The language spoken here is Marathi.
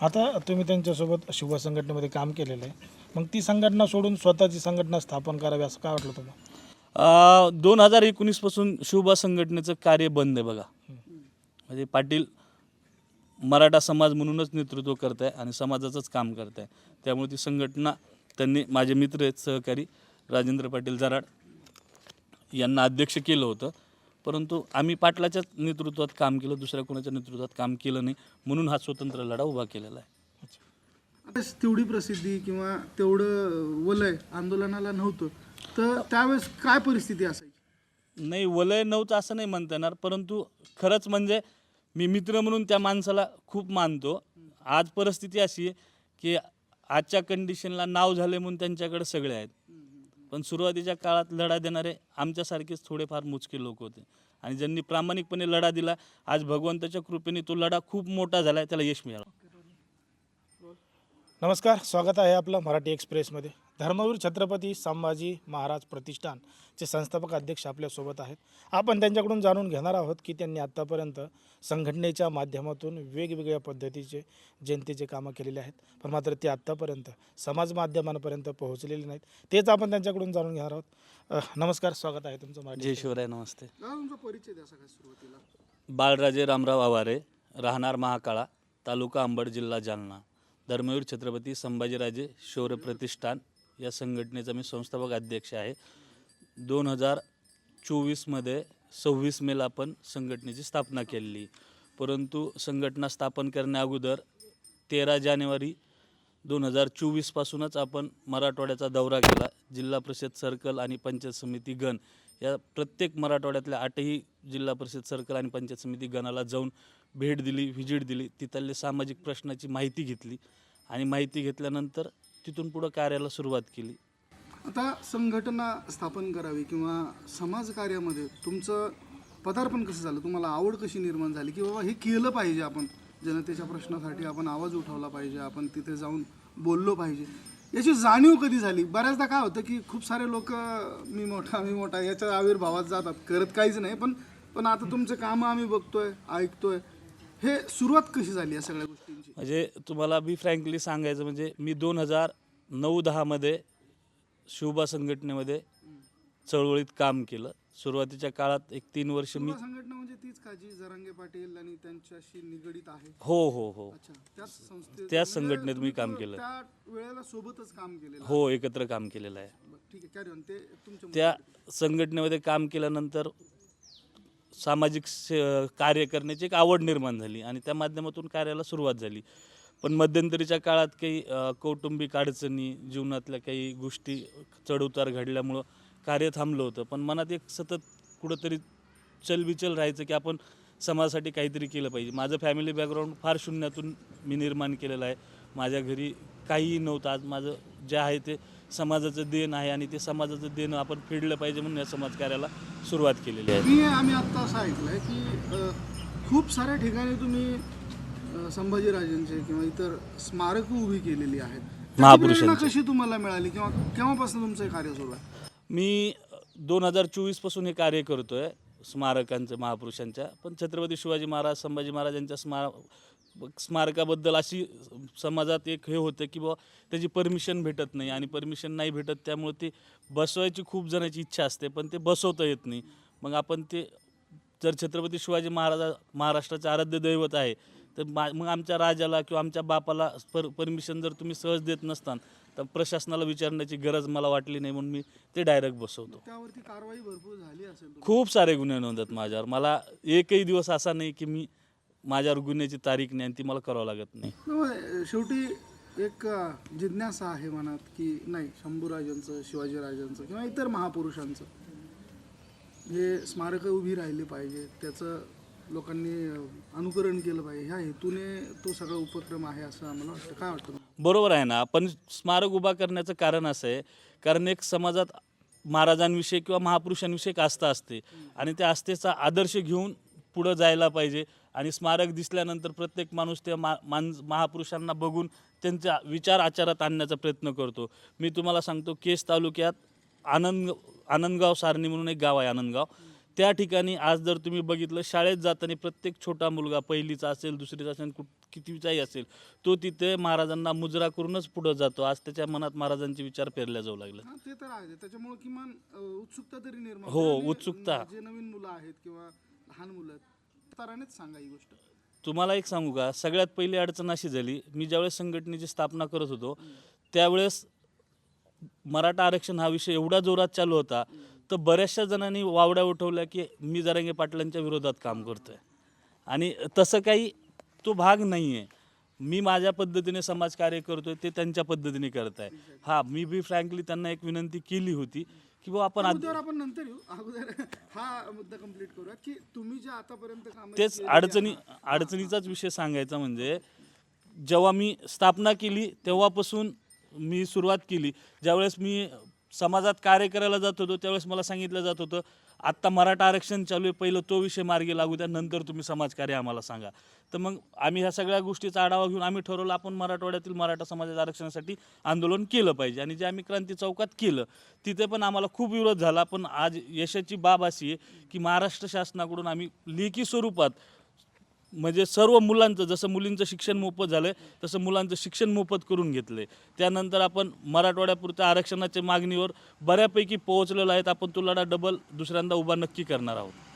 आता तुम्ही त्यांच्यासोबत शिव संघटनेमध्ये काम केलेलं आहे. मग ती संघटना सोडून स्वतःची संघटना स्थापन करावी असं काय वाटलं तुम्हाला? दोन हजार एकोणीसपासून शुभ संघटनेचं कार्य बंद आहे बघा. म्हणजे पाटील मराठा समाज म्हणूनच नेतृत्व करत आहे आणि समाजाचंच काम करत आहे त्यामुळे ती संघटना त्यांनी माझे मित्र आहेत सहकारी राजेंद्र पाटील जराड यांना अध्यक्ष केलं होतं. परंतु आम्ही पाटलाच्याच नेतृत्वात काम केलं दुसऱ्या कोणाच्या नेतृत्वात काम केलं नाही म्हणून हा स्वतंत्र लढा उभा केलेला आहे. तेवढी प्रसिद्धी किंवा तेवढं वलय आंदोलनाला नव्हतं. तर त्यावेळेस काय परिस्थिती असायची? नाही वलय नव्हतं असं नाही म्हणता येणार परंतु खरंच म्हणजे मी मित्र म्हणून त्या माणसाला खूप मानतो. आज परिस्थिती अशी आहे की आजच्या कंडिशनला नाव झाले म्हणून त्यांच्याकडे सगळे आहेत. पण सुरुवातीच्या काळात लढा देणारे आमच्यासारखेच थोडेफार मोजके लोक होते. आणि ज्यांनी प्रामाणिकपणे लढा दिला आज भगवंताच्या कृपेने तो लढा खूप मोठा झाला त्याला यश मिळालं. नमस्कार स्वागत आहे आपलं मराठी एक्सप्रेसमध्ये. धर्मवीर छत्रपती संभाजी महाराज प्रतिष्ठान. प्रतिष्ठानचे संस्थापक अध्यक्ष आपल्यासोबत आहेत. आपण त्यांच्याकडून जाणून घेणार आहोत की त्यांनी आत्तापर्यंत संघटनेच्या माध्यमातून वेगवेगळ्या पद्धतीचे जनतेचे कामं केलेले आहेत. पण मात्र ते आत्तापर्यंत समाज माध्यमांपर्यंत पोहोचलेले नाहीत. तेच आपण त्यांच्याकडून जाणून घेणार आहोत. नमस्कार स्वागत आहे तुमचं मराठी जय शिवराय नमस्ते. दादा तुमचा परिचय द्या सगळ्यात सुरुवातीला. बाळराजे रामराव आवारे राहणार महाकाळा तालुका अंबड जिल्हा जालना. धर्मवीर छत्रपती संभाजीराजे शौर्य प्रतिष्ठान या संघटनेचा मी संस्थापक अध्यक्ष आहे. दोन हजार चोवीसमध्ये सव्वीस मेला आपण संघटनेची स्थापना केलेली. परंतु संघटना स्थापन करण्या अगोदर तेरा जानेवारी दोन हजार चोवीसपासूनच आपण मराठवाड्याचा दौरा केला. जिल्हा परिषद सर्कल आणि पंचायत समिती गण या प्रत्येक मराठवाड्यातल्या आठही जिल्हा परिषद सर्कल आणि पंचायत समिती गणाला जाऊन भेट दिली व्हिजिट दिली. तिथले सामाजिक प्रश्नाची माहिती घेतली आणि माहिती घेतल्यानंतर तिथून पुढं कार्याला सुरुवात केली. आता संघटना स्थापन करावी किंवा समाजकार्यामध्ये तुमचं पदार्पण कसं झालं? तुम्हाला आवड कशी निर्माण झाली? की बाबा हे केलं पाहिजे आपण. जनतेच्या प्रश्नासाठी आपण आवाज उठवला पाहिजे आपण तिथे जाऊन बोललो पाहिजे. याची जाणीव कधी झाली? बऱ्याचदा काय होतं की खूप सारे लोक मी मोठा मी मोठा याच्या आविर्भावात जातात. करत काहीच नाही पण पण आता तुमचं कामं आम्ही बघतोय ऐकतोय. हे सुरुवात कशी झाली या सगळ्या गोष्टींची? म्हणजे तुम्हाला बी फ्रँकली सांगायचं म्हणजे मी दोन हजार नऊ दहामध्ये शिवबा संघटनेमध्ये चळवळीत काम केलं. सुरुवातीच्या काळात एक तीन वर्ष मी संघटना म्हणजे तीच का जी जरांगे पाटील आणि त्यांच्याशी निगडीत आहे? हो हो हो. अच्छा त्याच संस्थेत त्याच म्हणजे संघटनेत मी काम केलं. त्या वेळेला सोबतच काम केलेलं हो एकत्र काम केलेलं आहे. बरं, ठीक आहे कॅरी ऑन ते तुमच्या त्या संघटनेमध्ये काम केल्यानंतर सामाजिक से- कार्य करण्याची एक आवड निर्माण झाली आणि त्या माध्यमातून कार्याला सुरुवात झाली. पण मध्यंतरीच्या काळात काही कौटुंबिक अडचणी जीवनातल्या काही गोष्टी चढउतार घडल्यामुळं कार्य थांबलं होतं. पण मनात एक सतत कुठंतरी चलबिचल राहायचं की आपण समाजासाठी काहीतरी केलं पाहिजे. माझं फॅमिली बॅकग्राऊंड फार शून्यातून मी निर्माण केलेलं आहे. माझ्या घरी काहीही नव्हतं. आज माझं जे आहे ते समाजाचं देण आहे आणि ते समाजाचं देणं आपण फेडलं पाहिजे म्हणून या समाजकार्याला सुरुवात केलेली आहे. मी आम्ही आता असं आहे की खूप साऱ्या ठिकाणी तुम्ही संभाजीराजेंचे किंवा इतर स्मारक उभी केलेली आहेत. महापुरुषांचे. कशी तुम्हाला मिळाली किंवा केव्हापासून तुमचं हे कार्य सुरू आहे? मी दोन हजार चोवीसपासून हे कार्य करतो आहे स्मारकांचं महापुरुषांच्या. पण छत्रपती शिवाजी महाराज संभाजी महाराजांच्या स्मार स्मारकाबद्दल अशी समाजात एक हे होतं की बुवा त्याची परमिशन भेटत नाही आणि परमिशन नाही भेटत त्यामुळे ते बसवायची खूप जणांची इच्छा असते पण ते बसवता येत नाही. मग आपण ते जर छत्रपती शिवाजी महाराजा महाराष्ट्राचे आराध्य दैवत आहे तर मा मग आमच्या राजाला किंवा आमच्या बापाला पर परमिशन जर तुम्ही सहज देत नसतान तर प्रशासनाला विचारण्याची गरज मला वाटली नाही म्हणून मी ते डायरेक्ट बसवतो. त्यावरती कारवाई भरपूर झाली असेल. खूप सारे गुन्हे नोंदत माझ्यावर. मला एकही दिवस असा नाही की मी माझ्यावर गुन्ह्याची तारीख नाही आणि ती मला करावं लागत नाही. त्यामुळे शेवटी एक जिज्ञासा आहे मनात की नाही शंभूराजांचं शिवाजीराजांचं किंवा इतर महापुरुषांचं जे स्मारकं उभी राहिली पाहिजे त्याचं लोकांनी अनुकरण केलं पाहिजे. ह्या हेतूने तो सगळा उपक्रम आहे असं आम्हाला वाटतं. काय वाटतं बरोबर आहे ना. पण स्मारक उभा करण्याचं कारण असं आहे. कारण एक समाजात महाराजांविषयी किंवा महापुरुषांविषयी एक आस्था असते. आणि त्या आस्थेचा आदर्श घेऊन पुढं जायला पाहिजे. आणि स्मारक दिसल्यानंतर प्रत्येक माणूस त्या मा मान महापुरुषांना बघून त्यांच्या विचार आचारात आणण्याचा प्रयत्न करतो. मी तुम्हाला सांगतो केस तालुक्यात आनंद आनंदगाव सारणी म्हणून एक गाव आहे आनंदगाव. त्या ठिकाणी आज जर तुम्ही बघितलं शाळेत जाताना प्रत्येक छोटा मुलगा पहिलीचा असेल दुसरीचा असेल कुठ कितवीचाही असेल तो तिथे महाराजांना मुजरा करूनच पुढं जातो. आज त्याच्या मनात महाराजांचे विचार पेरल्या जाऊ लागले हा ते तर आहे त्याच्यामुळे किमान अ, उत्सुकता तरी निर्माण हो, होते. आणि उत्सुकता. जे नवीन मुलं आहेत किंवा लहान मुलं आहेत तरानेच सांगा ही गोष्ट. तुम्हाला एक सांगू का? सगळ्यात पहिली अडचण अशी झाली मी ज्यावेळेस संघटनेची स्थापना करत होतो त्यावेळेस मराठा आरक्षण हा विषय एवढा जोरात चालू होता तर बऱ्याचशा जणांनी वावड्या उठवल्या की मी जरांगे पाटलांच्या विरोधात काम करतोय. आणि तसं काही तो भाग नाही आहे मी माझ्या पद्धतीने समाजकार्य करतोय ते त्यांच्या पद्धतीने करत आहे हा मी बी फ्रँकली त्यांना एक विनंती केली होती की बाबा आपण मुद्द्यावर आपण नंतर येऊ. अगोदर हा मुद्दा कंप्लीट करूया की तुम्ही जे आतापर्यंत काम तेच अडचणी अडचणीचाच विषय सांगायचा म्हणजे जेव्हा मी स्थापना केली तेव्हापासून मी सुरुवात केली. ज्यावेळेस मी समाजात कार्य करायला जात होतो त्यावेळेस मला सांगितलं जात होतं आत्ता मराठा आरक्षण चालू आहे पहिलं तो विषय मार्गी लागू द्या नंतर तुम्ही समाजकार्य आम्हाला सांगा. तर मग आम्ही ह्या सगळ्या गोष्टीचा आढावा घेऊन आम्ही ठरवलं आपण मराठवाड्यातील मराठा समाजाच्या आरक्षणासाठी आंदोलन केलं पाहिजे. आणि जे आम्ही क्रांती चौकात केलं तिथे पण आम्हाला खूप विरोध झाला. पण आज यशाची बाब अशी आहे की महाराष्ट्र शासनाकडून आम्ही लेखी स्वरूपात म्हणजे सर्व मुलांचं जसं मुलींचं शिक्षण मोफत झालं तसं मुलांचं शिक्षण मोफत करून घेतलंय. त्यानंतर आपण मराठवाड्यापुरत्या आरक्षणाच्या मागणीवर बऱ्यापैकी पोहोचलेलो आहेत. आपण तो लढा डबल दुसऱ्यांदा उभा नक्की करणार आहोत.